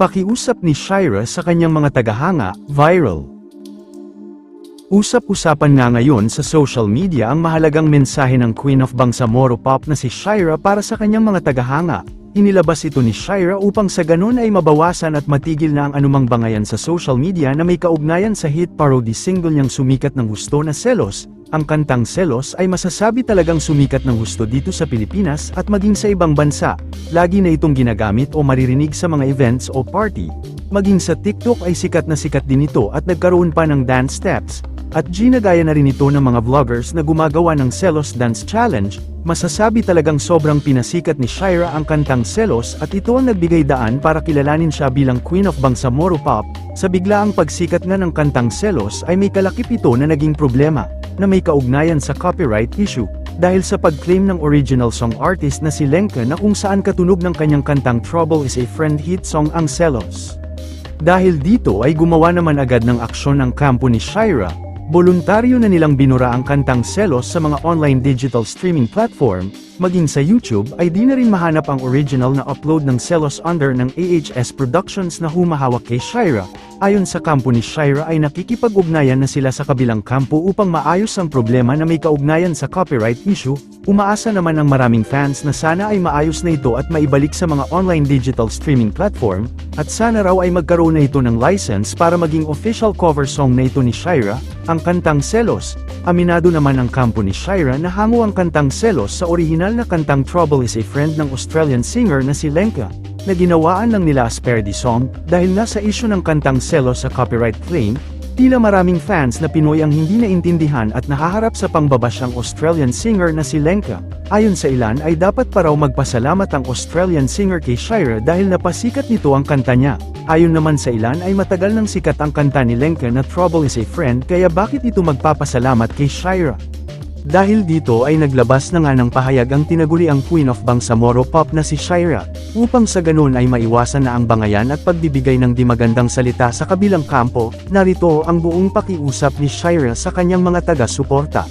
Pakiusap ni Shira sa kanyang mga tagahanga, viral. Usap-usapan nga ngayon sa social media ang mahalagang mensahe ng Queen of Bangsamoro Pop na si Shira para sa kanyang mga tagahanga. Inilabas ito ni Shira upang sa ganun ay mabawasan at matigil na ang anumang bangayan sa social media na may kaugnayan sa hit parody single niyang sumikat ng gusto na Selos. Ang kantang Selos ay masasabi talagang sumikat ng gusto dito sa Pilipinas at maging sa ibang bansa. Lagi na itong ginagamit o maririnig sa mga events o party. Maging sa TikTok ay sikat na sikat din ito at nagkaroon pa ng dance steps. At ginagaya na rin ito ng mga vloggers na gumagawa ng Selos Dance Challenge, masasabi talagang sobrang pinasikat ni Shira ang kantang Selos at ito ang nagbigay daan para kilalanin siya bilang Queen of Bangsamoro Pop, sa biglaang pagsikat nga ng kantang Selos ay may kalakip ito na naging problema, na may kaugnayan sa copyright issue, dahil sa pag-claim ng original song artist na si Lenka na kung saan katunog ng kanyang kantang Trouble is a Friend hit song ang Selos. Dahil dito ay gumawa naman agad ng aksyon ang kampo ni Shira, Voluntaryo na nilang binura ang kantang Selos sa mga online digital streaming platform, maging sa YouTube ay di na rin mahanap ang original na upload ng Selos under ng AHS Productions na humahawak kay Shira. Ayon sa kampo ni Shira ay nakikipag-ugnayan na sila sa kabilang kampo upang maayos ang problema na may kaugnayan sa copyright issue, umaasa naman ang maraming fans na sana ay maayos na ito at maibalik sa mga online digital streaming platform, at sana raw ay magkaroon na ito ng license para maging official cover song na ito ni Shira, ang kantang Selos. Aminado naman ang kampo ni Shira na hango ang kantang Selos sa orihinal na kantang Trouble is a Friend ng Australian singer na si Lenka, na ginawaan lang nila as parody song, dahil nasa issue ng kantang Selos sa copyright claim, tila maraming fans na Pinoy ang hindi naintindihan at nahaharap sa pangbabash ang Australian singer na si Lenka. Ayon sa ilan ay dapat pa raw magpasalamat ang Australian singer kay Shira dahil napasikat nito ang kanta niya. Ayon naman sa ilan ay matagal nang sikat ang kanta ni Lenka na Trouble is a Friend kaya bakit ito magpapasalamat kay Shira? Dahil dito ay naglabas na nga ng pahayag ang tinaguri ang Queen of Bangsamoro Pop na si Shira, upang sa ganun ay maiwasan na ang bangayan at pagbibigay ng di magandang salita sa kabilang kampo, narito ang buong pakiusap ni Shira sa kanyang mga taga-suporta.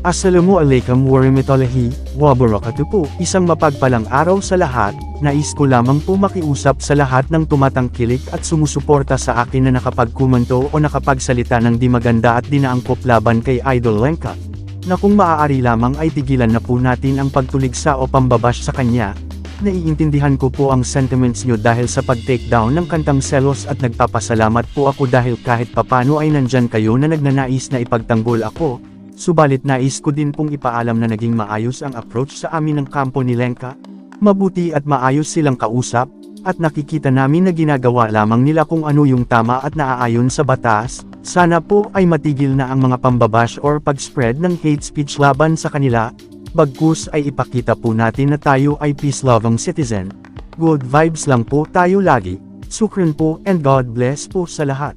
Assalamu alaikum warahmatullahi wabarakatuh po. Isang mapagpalang araw sa lahat, nais ko lamang po makiusap sa lahat ng tumatangkilik at sumusuporta sa akin na nakapagkumento o nakapagsalita ng di maganda at dinaangkop laban kay Idol Lenka. Na kung maaari lamang ay tigilan na po natin ang pagtuligsa o pambabash sa kanya. Naiintindihan ko po ang sentiments nyo dahil sa pag-take down ng kantang selos at nagpapasalamat po ako dahil kahit papano ay nandyan kayo na nagnanais na ipagtanggol ako, Subalit nais ko din pong ipaalam na naging maayos ang approach sa amin ng kampo ni Lenka. Mabuti at maayos silang kausap, at nakikita namin na ginagawa lamang nila kung ano yung tama at naaayon sa batas. Sana po ay matigil na ang mga pambabash or pag-spread ng hate speech laban sa kanila. Bagkus ay ipakita po natin na tayo ay peace-loving citizen. Good vibes lang po tayo lagi. Sukran po and God bless po sa lahat.